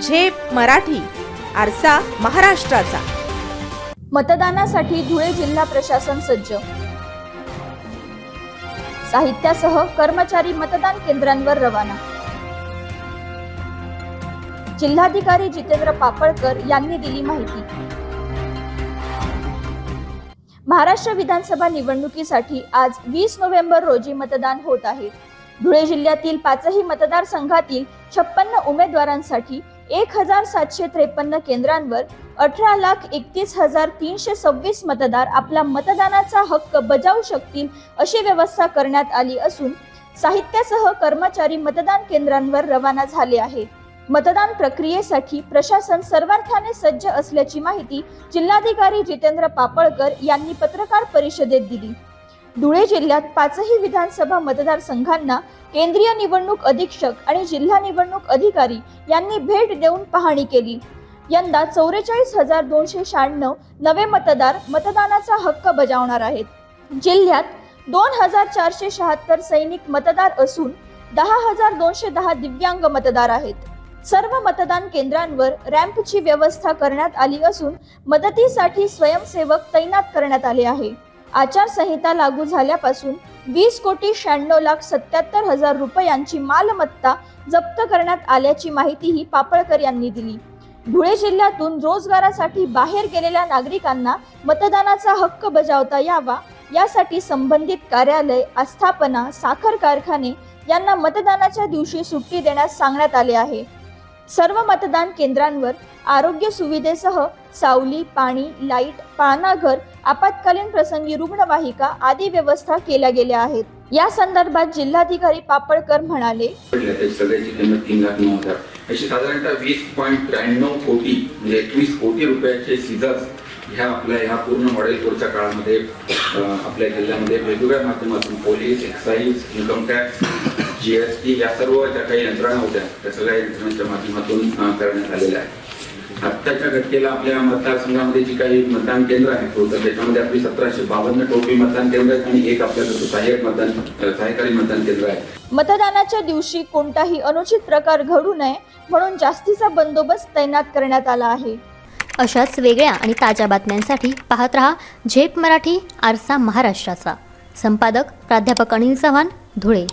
झेप मराठी आरसा महाराष्ट्राचा. मतदानासाठी धुळे जिल्हा प्रशासन सज्ज. साहित्यासह कर्मचारी मतदान केंद्रांवर रवाना. जिल्हाधिकारी जितेंद्र पापळकर यांनी दिली माहिती. महाराष्ट्र विधानसभा निवडणुकीसाठी आज वीस नोव्हेंबर रोजी मतदान होत आहे. धुळे जिल्ह्यातील पाचही मतदारसंघातील छप्पन्न उमेदवारांसाठी एक हजार सातशे त्रेपन्न केंद्रांवर अठरा लाख एकतीस हजार तीनशे सव्वीस मतदार आपला मतदानाचा हक्क बजावू शकतील अशी व्यवस्था करण्यात आली असून साहित्यासह कर्मचारी मतदान केंद्रांवर रवाना झाले आहे. मतदान प्रक्रियेसाठी प्रशासन सर्वार्थाने सज्ज असल्याची माहिती जिल्हाधिकारी जितेंद्र पापळकर यांनी पत्रकार परिषदेत दिली. धुळे जिल्ह्यात पाचही विधानसभा मतदारसंघांना केंद्रीय निवडणूक अधीक्षक आणि जिल्हा निवडणूक अधिकारी यांनी भेट देऊन पाहणी केली. यंदा चौवेचाळीस हजार दोनशे शहाण्णव नवे मतदार मतदानाचा हक्क बजावणार आहेत. जिल्ह्यात दोन हजार चारशे शहात्तर सैनिक मतदार असून दहा हजार दोनशे दहा दिव्यांग मतदार आहेत. सर्व मतदान केंद्रांवर रॅम्पची व्यवस्था करण्यात आली असून मदतीसाठी स्वयंसेवक तैनात करण्यात आले आहे. आचारसंहिता लागू झाल्यापासून वीस कोटी शहाण्णव लाख सत्याहत्तर हजार रुपयांची मालमत्ता जप्त करण्यात आल्याची माहितीही पापळकर यांनी दिली. धुळे जिल्ह्यातून रोजगारासाठी बाहेर गेलेल्या नागरिकांना मतदानाचा हक्क बजावता यावा यासाठी संबंधित कार्यालय आस्थापना साखर कारखाने यांना मतदानाच्या दिवशी सुट्टी देण्यास सांगण्यात आले आहे. सर्व मतदान केंद्रांवर आरोग्य सुविधेसह सावली पाणी लाइट पाळणाघर आपत्कालीन प्रसंगी रुग्णवाहिका आदी व्यवस्था केल्या गेल्या आहेत. या संदर्भात जिल्हाधिकारी पापडकर म्हणाले सगळ्याची किंमत तीन लाख नऊ हजार. अशी साधारणतः वीस पॉईंट त्र्याण्णव कोटी म्हणजे एकवीस कोटी रुपयाचे सीझर्स ह्या आपल्या ह्या पूर्ण मॉडेल कोडच्या काळामध्ये आपल्या जिल्ह्यामध्ये वेगवेगळ्या माध्यमातून police excise income tax G S T या सर्व ज्या काही यंत्रणा होत्या त्या सगळ्या यंत्रणांच्या माध्यमातून करण्यात आलेल्या आहे आत्ताच्या घटनेला आपल्या मतदारसंघामध्ये जी काही मतदान केंद्र आहेत तर त्याच्यामध्ये आपली सतराशे बावन्न टोपी मतदान केंद्र आहेत आणि एक आपल्याकडे सहाय्यक मतदान अं, सहायकारी मतदान केंद्र आहे. मतदानाच्या दिवशी कोणताही अनुचित प्रकार घडू नये म्हणून जास्तीचा बंदोबस्त तैनात करण्यात आला आहे. अशाच वेगळ्या आणि ताज्या बातम्यांसाठी पाहत रहा झेप मराठी आरसा महाराष्ट्राचा. संपादक प्राध्यापक अनिल चव्हाण धुळे.